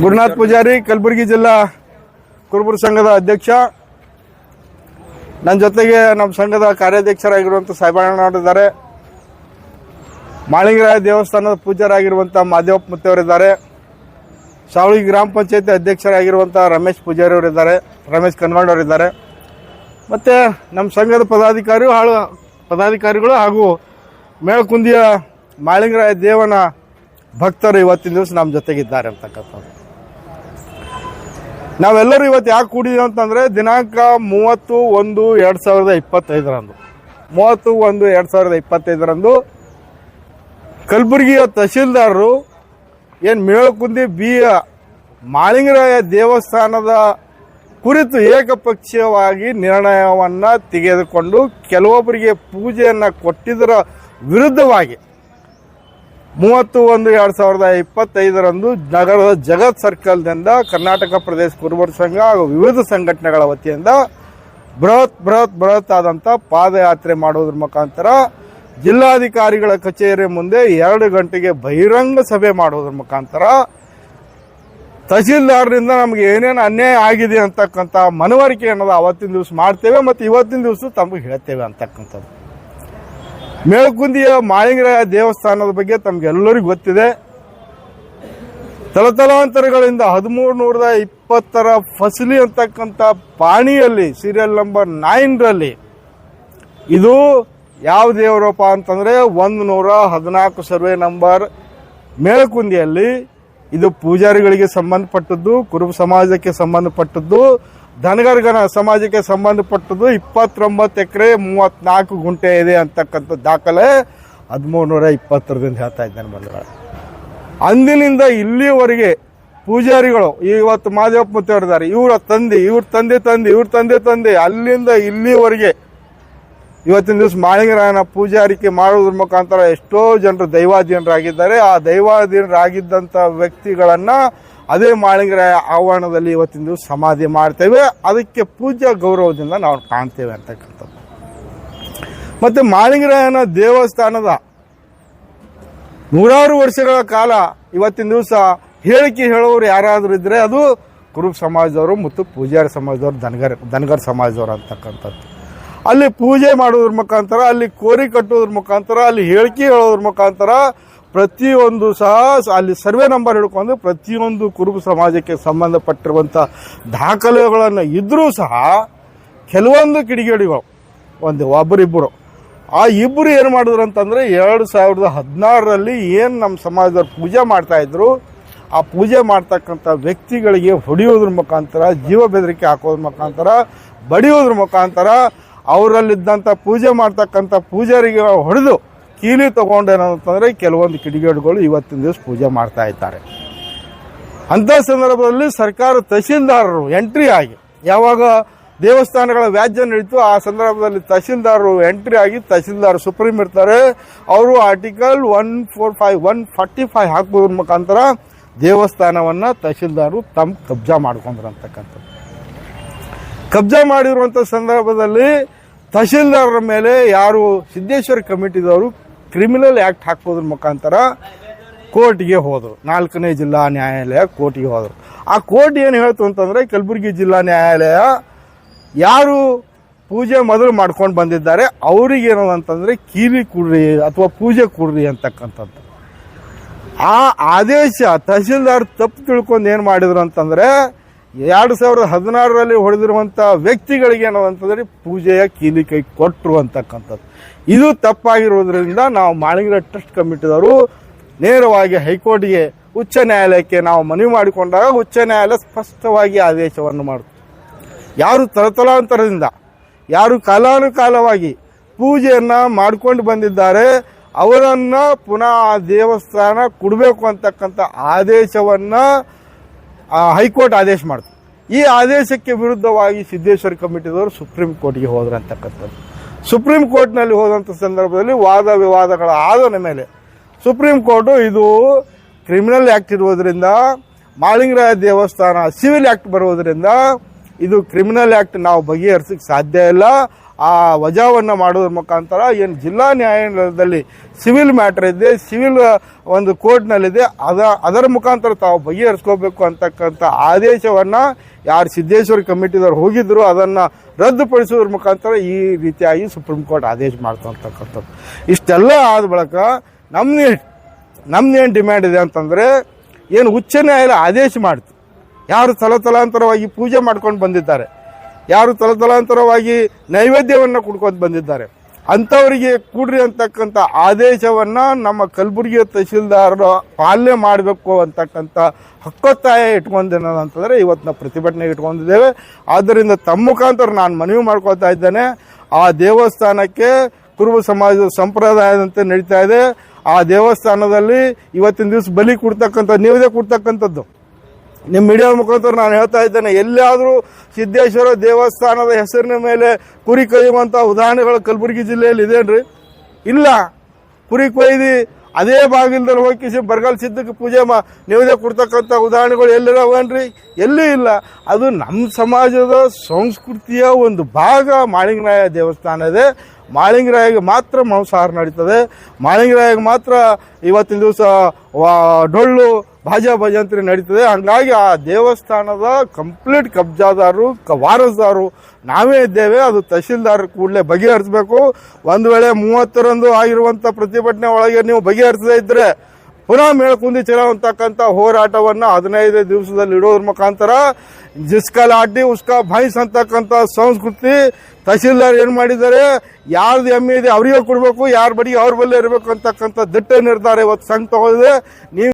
ಗುರುನಾಥ್ ಪೂಜಾರಿ, ಕಲಬುರಗಿ ಜಿಲ್ಲಾ ಕುರುಬರ ಸಂಘದ ಅಧ್ಯಕ್ಷ. ನನ್ನ ಜೊತೆಗೆ ನಮ್ಮ ಸಂಘದ ಕಾರ್ಯಾಧ್ಯಕ್ಷರಾಗಿರುವಂಥ ಸಾಹೇಬಣ್ಣವರಿದ್ದಾರೆ ಮಾಳಿಂಗರಾಯ ದೇವಸ್ಥಾನದ ಪೂಜಾರಾಗಿರುವಂಥ ಮಾದೇವಪ್ಪ ಮುತ್ತೆಯವರಿದ್ದಾರೆ ಸಾವಳಿ ಗ್ರಾಮ ಪಂಚಾಯತಿ ಅಧ್ಯಕ್ಷರಾಗಿರುವಂಥ ರಮೇಶ್ ಪೂಜಾರಿ ಅವರಿದ್ದಾರೆ ರಮೇಶ್ ಕನ್ವಾಂಡವರಿದ್ದಾರೆ ಮತ್ತೆ ಮತ್ತು ನಮ್ಮ ಸಂಘದ ಪದಾಧಿಕಾರಿ ಹಾಳು, ಪದಾಧಿಕಾರಿಗಳು ಹಾಗೂ ಮೇಳಕುಂದಿಯ ಮಾಳಿಂಗರಾಯ ದೇವನ ಭಕ್ತರು ಇವತ್ತಿನ ದಿವಸ ನಮ್ಮ ಜೊತೆಗಿದ್ದಾರೆ ಅಂತಕ್ಕಂಥದ್ದು. ನಾವೆಲ್ಲರೂ ಇವತ್ತು ಯಾಕೆ ಕೂಡಿದೀವಿ ಅಂತಂದ್ರೆ ದಿನಾಂಕ ಮೂವತ್ತು ಒಂದು ಎರಡು ಸಾವಿರದ ಇಪ್ಪತ್ತೈದರಂದು. ಮೂವತ್ತು ಒಂದು ಎರಡು ಸಾವಿರದ ಇಪ್ಪತ್ತೈದರಂದು ಕಲಬುರಗಿಯ ತಹಶೀಲ್ದಾರರು ಏನು ಮೇಳಕುಂದಿ ಬಿ ಮಾಳಿಂಗರಾಯ ದೇವಸ್ಥಾನದ ಕುರಿತು ಏಕಪಕ್ಷೀಯವಾಗಿ ನಿರ್ಣಯವನ್ನು ತೆಗೆದುಕೊಂಡು ಕೆಲವೊಬ್ಬರಿಗೆ ಪೂಜೆಯನ್ನು ಕೊಟ್ಟಿದ್ದರ ವಿರುದ್ಧವಾಗಿ ಮೂವತ್ತು ಒಂದು ಎರಡು ಸಾವಿರದ ಇಪ್ಪತ್ತೈದರಂದು ನಗರದ ಜಗತ್ ಸರ್ಕಲ್ನಿಂದ ಕರ್ನಾಟಕ ಪ್ರದೇಶ ಕುರುಬರ ಸಂಘ ಹಾಗೂ ವಿವಿಧ ಸಂಘಟನೆಗಳ ವತಿಯಿಂದ ಬೃಹತ್ ಬೃಹತ್ ಬೃಹತ್ ಆದಂಥ ಪಾದಯಾತ್ರೆ ಮಾಡೋದ್ರ ಮುಖಾಂತರ ಜಿಲ್ಲಾಧಿಕಾರಿಗಳ ಕಚೇರಿ ಮುಂದೆ ಎರಡು ಗಂಟೆಗೆ ಬಹಿರಂಗ ಸಭೆ ಮಾಡೋದ್ರ ಮುಖಾಂತರ ತಹಸೀಲ್ದಾರರಿಂದ ನಮಗೆ ಏನೇನು ಅನ್ಯಾಯ ಆಗಿದೆ ಅಂತಕ್ಕಂಥ ಮನವರಿಕೆ ಅನ್ನೋದು ಅವತ್ತಿನ ದಿವಸ ಮಾಡ್ತೇವೆ, ಮತ್ತು ಇವತ್ತಿನ ದಿವಸ ತಮಗೆ ಹೇಳ್ತೇವೆ ಅಂತಕ್ಕಂಥದ್ದು. ಮೇಳಕುಂದಿಯ ಮಾಳಿಂಗರಾಯ ದೇವಸ್ಥಾನದ ಬಗ್ಗೆ ತಮಗೆಲ್ಲರಿಗೂ ಗೊತ್ತಿದೆ. ತಲತಲಾಂತರಗಳಿಂದ ಹದಿಮೂರು ನೂರದ ಇಪ್ಪತ್ತರ ಫಸಲಿ ಅಂತಕ್ಕಂಥ ಪಾಣಿಯಲ್ಲಿ ಸೀರಿಯಲ್ ನಂಬರ್ ನೈನ್ರಲ್ಲಿ ಇದು ಯಾವ ದೇವರಪ್ಪ ಅಂತಂದ್ರೆ ಒಂದು ನೂರ ಹದಿನಾಲ್ಕು ಸರ್ವೆ ನಂಬರ್ ಮೇಲ್ಕುಂದಿಯಲ್ಲಿ ಇದು ಪೂಜಾರಿಗಳಿಗೆ ಸಂಬಂಧಪಟ್ಟದ್ದು, ಕುರುಬ ಸಮಾಜಕ್ಕೆ ಸಂಬಂಧಪಟ್ಟದ್ದು ಧನಗರ್ಗನ ಸಮಾಜಕ್ಕೆ ಸಂಬಂಧಪಟ್ಟದ್ದು ಇಪ್ಪತ್ತೊಂಬತ್ತು ಎಕರೆ ಮೂವತ್ನಾಲ್ಕು ಗುಂಟೆ ಇದೆ ಅಂತಕ್ಕಂಥ ದಾಖಲೆ ಹದಿಮೂರು ನೂರ ಇಪ್ಪತ್ತರದಿಂದ ಹೇಳ್ತಾ ಇದ್ದಾನೆ ಬಂಧುಗಳ. ಅಂದಿನಿಂದ ಇಲ್ಲಿಯವರೆಗೆ ಪೂಜಾರಿಗಳು ಇವತ್ತು ಮಾದೇವಪ್ಪ ಮುತ್ತವರಿದ್ದಾರೆ ಇವರ ತಂದೆ, ಇವ್ರ ತಂದೆ ತಂದೆ, ಇವ್ರ ತಂದೆ ತಂದೆ, ಅಲ್ಲಿಂದ ಇಲ್ಲಿವರೆಗೆ ಇವತ್ತಿನ ದಿವಸ ಮಾಳಿಂಗರಾಯನ ಪೂಜಾರಿಕೆ ಮಾಡೋದ್ರ ಮುಖಾಂತರ ಎಷ್ಟೋ ಜನರು ದೈವಾಧೀನರಾಗಿದ್ದಾರೆ. ಆ ದೈವಾಧೀನರಾಗಿದ್ದಂಥ ವ್ಯಕ್ತಿಗಳನ್ನ ಅದೇ ಮಾಳಿಂಗರ ಆವರಣದಲ್ಲಿ ಇವತ್ತಿನ ದಿವಸ ಸಮಾಧಿ ಮಾಡ್ತೇವೆ. ಅದಕ್ಕೆ ಪೂಜ್ಯ ಗೌರವದಿಂದ ನಾವು ಕಾಣ್ತೇವೆ ಅಂತಕ್ಕಂಥದ್ದು. ಮತ್ತೆ ಮಾಳಿಂಗರಾಯನ ದೇವಸ್ಥಾನದ ನೂರಾರು ವರ್ಷಗಳ ಕಾಲ ಇವತ್ತಿನ ದಿವಸ ಹೇಳಿಕೆ ಹೇಳೋರು ಯಾರಾದರೂ ಇದ್ದರೆ ಅದು ಕುರುಬ ಸಮಾಜದವರು ಮತ್ತು ಪೂಜಾರಿ ಸಮಾಜದವರು ದನಗರ್ ದನಗರ್ ಸಮಾಜದವರು ಅಂತಕ್ಕಂಥದ್ದು. ಅಲ್ಲಿ ಪೂಜೆ ಮಾಡೋದ್ರ ಮುಖಾಂತರ, ಅಲ್ಲಿ ಕೋರಿ ಕಟ್ಟೋದ್ರ ಮುಖಾಂತರ, ಅಲ್ಲಿ ಹೇಳಿಕೆ ಹೇಳೋದ್ರ ಮುಖಾಂತರ ಪ್ರತಿಯೊಂದು ಸಹ ಅಲ್ಲಿ ಸರ್ವೆ ನಂಬರ್ ಹಿಡ್ಕೊಂಡು ಪ್ರತಿಯೊಂದು ಕುರುಬ ಸಮಾಜಕ್ಕೆ ಸಂಬಂಧಪಟ್ಟಿರುವಂಥ ದಾಖಲೆಗಳನ್ನು ಇದ್ದರೂ ಸಹ ಕೆಲವೊಂದು ಕಿಡಿಗೇಡಿಗಳು, ಒಂದು ಒಬ್ಬರಿಬ್ಬರು ಆ ಇಬ್ಬರು ಏನು ಮಾಡಿದ್ರು ಅಂತಂದ್ರೆ ಎರಡು ಸಾವಿರದ ಹದಿನಾರರಲ್ಲಿ ಏನು ನಮ್ಮ ಸಮಾಜದವ್ರು ಪೂಜೆ ಮಾಡ್ತಾಯಿದ್ರು ಆ ಪೂಜೆ ಮಾಡ್ತಕ್ಕಂಥ ವ್ಯಕ್ತಿಗಳಿಗೆ ಹೊಡೆಯೋದ್ರ ಮುಖಾಂತರ, ಜೀವ ಬೆದರಿಕೆ ಹಾಕೋದ್ರ ಮುಖಾಂತರ, ಬಡಿಯೋದ್ರ ಮುಖಾಂತರ ಅವರಲ್ಲಿದ್ದಂಥ ಪೂಜೆ ಮಾಡ್ತಕ್ಕಂಥ ಪೂಜಾರಿಗೆ ಹೊಡೆದು ಕೀಲಿ ತಗೊಂಡೇನಂತಂದ್ರೆ ಕೆಲವೊಂದು ಕಿಡಿಗೇಡುಗಳು ಇವತ್ತಿನ ದಿವಸ ಪೂಜೆ ಮಾಡ್ತಾ ಇದ್ದಾರೆ. ಅಂಥ ಸಂದರ್ಭದಲ್ಲಿ ಸರ್ಕಾರ ತಹಶೀಲ್ದಾರರು ಎಂಟ್ರಿ ಆಗಿ, ಯಾವಾಗ ದೇವಸ್ಥಾನಗಳ ವ್ಯಾಜ್ಯ ನಡೀತು ಆ ಸಂದರ್ಭದಲ್ಲಿ ತಹಶೀಲ್ದಾರರು ಎಂಟ್ರಿ ಆಗಿ ತಹಶೀಲ್ದಾರ್ ಸುಪ್ರೀಂ ಇರ್ತಾರೆ. ಅವರು article one four five one forty five ಹಾಕೋದ್ರ ಮುಖಾಂತರ ದೇವಸ್ಥಾನವನ್ನು ತಹಶೀಲ್ದಾರರು ತಮ್ಮ ಕಬ್ಜಾ ಮಾಡ್ಕೊಂಡ್ರು ಅಂತಕ್ಕಂಥದ್ದು. ಕಬ್ಜಾ ಮಾಡಿರುವಂಥ ಸಂದರ್ಭದಲ್ಲಿ ತಹಶೀಲ್ದಾರರ ಮೇಲೆ ಯಾರು ಸಿದ್ದೇಶ್ವರ ಕಮಿಟಿದವರು ಕ್ರಿಮಿನಲ್ ಆ್ಯಕ್ಟ್ ಹಾಕೋದ್ರ ಮುಖಾಂತರ ಕೋರ್ಟ್ಗೆ ಹೋದರು. ನಾಲ್ಕನೇ ಜಿಲ್ಲಾ ನ್ಯಾಯಾಲಯ ಕೋರ್ಟಿಗೆ ಹೋದರು. ಆ ಕೋರ್ಟ್ ಏನು ಹೇಳ್ತು ಅಂತಂದರೆ ಕಲಬುರಗಿ ಜಿಲ್ಲಾ ನ್ಯಾಯಾಲಯ ಯಾರು ಪೂಜೆ ಮೊದಲು ಮಾಡ್ಕೊಂಡು ಬಂದಿದ್ದಾರೆ, ಅವ್ರಿಗೆ ಏನದು ಅಂತಂದ್ರೆ ಕೀಲಿ ಕೊಡ್ರಿ ಅಥವಾ ಪೂಜೆ ಕೊಡ್ರಿ ಅಂತಕ್ಕಂಥದ್ದು. ಆ ಆದೇಶ ತಹಸೀಲ್ದಾರ್ ತಪ್ಪು ತಿಳ್ಕೊಂಡು ಏನು ಮಾಡಿದ್ರು ಅಂತಂದ್ರೆ ಎರಡು ಸಾವಿರದ ಹದಿನಾರರಲ್ಲಿ ಹೊಡೆದಿರುವಂಥ ವ್ಯಕ್ತಿಗಳಿಗೆ ಏನಂತಂದ್ರೆ ಪೂಜೆಯ ಕೀಲಿ ಕೈ ಕೊಟ್ಟರು ಅಂತಕ್ಕಂಥದ್ದು. ಇದು ತಪ್ಪಾಗಿರುವುದರಿಂದ ನಾವು ಮಾಳಿಂಗರ ಟ್ರಸ್ಟ್ ಕಮಿಟಿದವರು ನೇರವಾಗಿ ಹೈಕೋರ್ಟ್ಗೆ ಉಚ್ಚ ನ್ಯಾಯಾಲಯಕ್ಕೆ ನಾವು ಮನವಿ ಮಾಡಿಕೊಂಡಾಗ ಉಚ್ಚ ನ್ಯಾಯಾಲಯ ಸ್ಪಷ್ಟವಾಗಿ ಆದೇಶವನ್ನು ಮಾಡಿತು ಯಾರು ತಲತಲಾಂತರದಿಂದ ಯಾರು ಕಾಲಾನುಕಾಲವಾಗಿ ಪೂಜೆಯನ್ನು ಮಾಡಿಕೊಂಡು ಬಂದಿದ್ದಾರೆ, ಅವರನ್ನು ಪುನಃ ಆ ದೇವಸ್ಥಾನ ಕೊಡಬೇಕು ಅಂತಕ್ಕಂಥ ಆದೇಶವನ್ನ ಹೈಕೋರ್ಟ್ ಆದೇಶ ಮಾಡಿತು. ಈ ಆದೇಶಕ್ಕೆ ವಿರುದ್ಧವಾಗಿ ಸಿದ್ದೇಶ್ವರ ಕಮಿಟಿದವರು ಸುಪ್ರೀಂ ಕೋರ್ಟ್ಗೆ ಹೋದ್ರೆ ಅಂತಕ್ಕಂಥದ್ದು ಸುಪ್ರೀಂ ಕೋರ್ಟ್ನಲ್ಲಿ ಹೋದಂಥ ಸಂದರ್ಭದಲ್ಲಿ ವಾದ ವಿವಾದಗಳ ಆದ ಮೇಲೆ ಸುಪ್ರೀಂ ಕೋರ್ಟು ಇದು ಕ್ರಿಮಿನಲ್ ಆ್ಯಕ್ಟ್ ಇರುವುದರಿಂದ, ಮಾಳಿಂಗರಾಯ ದೇವಸ್ಥಾನ ಸಿವಿಲ್ ಆ್ಯಕ್ಟ್ ಬರುವುದರಿಂದ ಇದು ಕ್ರಿಮಿನಲ್ ಆ್ಯಕ್ಟ್ ನಾವು ಬಗೆಹರಿಸಕ್ಕೆ ಸಾಧ್ಯ ಇಲ್ಲ. ಆ ವಜಾವನ್ನು ಮಾಡೋದ್ರ ಮುಖಾಂತರ ಏನು ಜಿಲ್ಲಾ ನ್ಯಾಯಾಲಯದಲ್ಲಿ ಸಿವಿಲ್ ಮ್ಯಾಟ್ರ್ ಇದೆ, ಸಿವಿಲ್ ಒಂದು ಕೋರ್ಟ್ನಲ್ಲಿದೆ, ಅದ, ಅದರ ಮುಖಾಂತರ ತಾವು ಬಗೆಹರಿಸ್ಕೋಬೇಕು ಅಂತಕ್ಕಂಥ ಆದೇಶವನ್ನು ಯಾರು ಸಿದ್ದೇಶ್ವರ ಕಮಿಟಿದವ್ರು ಹೋಗಿದ್ರು, ಅದನ್ನು ರದ್ದುಪಡಿಸೋದ್ರ ಮುಖಾಂತರ ಈ ರೀತಿಯಾಗಿ ಸುಪ್ರೀಂ ಕೋರ್ಟ್ ಆದೇಶ ಮಾಡ್ತಕ್ಕಂಥದ್ದು ಇಷ್ಟೆಲ್ಲ ಆದ ಬಳಿಕ ನಮ್ದು ನಮ್ದೇನು ಡಿಮ್ಯಾಂಡ್ ಇದೆ ಅಂತಂದರೆ, ಏನು ಉಚ್ಚ ನ್ಯಾಯಾಲಯ ಆದೇಶ ಮಾಡ್ತು. ಯಾರು ತಲತಲಾಂತರವಾಗಿ ಪೂಜೆ ಮಾಡ್ಕೊಂಡು ಬಂದಿದ್ದಾರೆ. ಯಾರು ತಲತಲಾಂತರವಾಗಿ ನೈವೇದ್ಯವನ್ನು ಕುಡ್ಕೊಂಡು ಬಂದಿದ್ದಾರೆ. ಅಂಥವರಿಗೆ ಕೂಡ್ರಿ ಅಂತಕ್ಕಂಥ ಆದೇಶವನ್ನು ನಮ್ಮ ಕಲಬುರಗಿ ತಹಶೀಲ್ದಾರರು ಪಾಲನೆ ಮಾಡಬೇಕು ಅಂತಕ್ಕಂಥ ಹಕ್ಕೊತ್ತಾಯ ಇಟ್ಕೊಂಡೇನಂತಂದರೆ ಇವತ್ತು ನಾವು ಪ್ರತಿಭಟನೆ ಇಟ್ಕೊಂಡಿದ್ದೇವೆ. ಆದ್ದರಿಂದ ತಮ್ಮ ಮುಖಾಂತರ ನಾನು ಮನವಿ ಮಾಡ್ಕೊತಾ ಇದ್ದೇನೆ. ಆ ದೇವಸ್ಥಾನಕ್ಕೆ ಕುರುಬ ಸಮಾಜದ ಸಂಪ್ರದಾಯದಂತೆ ನಡೀತಾ ಇದೆ. ಆ ದೇವಸ್ಥಾನದಲ್ಲಿ ಇವತ್ತಿನ ದಿವಸ ಬಲಿ ಕೊಡ್ತಕ್ಕಂಥ ನೀವೇ ಕೊಡ್ತಕ್ಕಂಥದ್ದು. ನಿಮ್ಮ ಮೀಡಿಯಾ ಮುಖಾಂತರ ನಾನು ಹೇಳ್ತಾ ಇದ್ದೇನೆ, ಎಲ್ಲಿಯಾದರೂ ಸಿದ್ದೇಶ್ವರ ದೇವಸ್ಥಾನದ ಹೆಸರಿನ ಮೇಲೆ ಕುರಿ ಕೊಯ್ಯುವಂಥ ಉದಾಹರಣೆಗಳು ಕಲಬುರಗಿ ಜಿಲ್ಲೆಯಲ್ಲಿ ಇದೇನ್ರಿ? ಇಲ್ಲ. ಕುರಿ ಕೊಯ್ದು ಅದೇ ಬಾಗಿಲ್ದಲ್ಲಿ ಹೋಗಿ ಬರಗಾಲ ಸಿದ್ದಕ್ಕೆ ಪೂಜೆ ಮಾ ನಿವೇದೆ ಕೊಡ್ತಕ್ಕಂಥ ಉದಾಹರಣೆಗಳು ಎಲ್ಲಿದಾವೇನ್ರಿ? ಎಲ್ಲೂ ಇಲ್ಲ. ಅದು ನಮ್ಮ ಸಮಾಜದ ಸಂಸ್ಕೃತಿಯ ಒಂದು ಭಾಗ. ಮಾಳಿಂಗರಾಯ ದೇವಸ್ಥಾನ ಇದೆ. ಮಾಳಿಂಗರಾಯಿಗೆ ಮಾತ್ರ ಮಾಂಸಾಹಾರ ನಡೀತದೆ. ಮಾಳಿಂಗರಾಯಿಗೆ ಮಾತ್ರ ಇವತ್ತಿನ ದಿವಸ ಡೊಳ್ಳು ಭಾಜಾ ಭಜಂತ್ರಿ ನಡೀತದೆ. ಹಂಗಾಗಿ ಆ ದೇವಸ್ಥಾನದ ಕಂಪ್ಲೀಟ್ ಕಬ್ಜಾದಾರರು ಕ ವಾರಸ್ದಾರು ನಾವೇ ಇದ್ದೇವೆ. ಅದು ತಹಶೀಲ್ದಾರ್ ಕೂಡಲೇ ಬಗೆಹರಿಸಬೇಕು. ಒಂದು ವೇಳೆ ಮೂವತ್ತರಂದು ಆಗಿರುವಂಥ ಪ್ರತಿಭಟನೆ ಒಳಗೆ ನೀವು ಬಗೆಹರಿಸದೇ ಇದ್ದರೆ ಪುನಃ ಮೇಳಕುಂದಿ ಚಲೋ ಅಂತಕ್ಕಂಥ ಹೋರಾಟವನ್ನು ಹದಿನೈದು ದಿವಸದಲ್ಲಿ ಇಡೋದ್ರ ಮುಖಾಂತರ ಜಿಸ್ಕಾ ಲಾಟಿ, ಉಸ್ಕಾ ಭಾಯಿಸ್ ಅಂತಕ್ಕಂಥ ಸಂಸ್ಕೃತಿ ತಹಶೀಲ್ದಾರ್ ಏನು ಮಾಡಿದ್ದಾರೆ? ಯಾರ್ದು ಎಮ್ಮೆ ಇದೆ ಅವರಿಗೆ ಕೊಡಬೇಕು, ಯಾರ ಬಡಿ ಅವ್ರ ಬಲ್ಲೇ ಇರಬೇಕು ಅಂತಕ್ಕಂಥ ದಿಟ್ಟ ನಿರ್ಧಾರ ಇವತ್ತು ಸಂಘ ತಗೊಂಡಿದೆ ನೀವು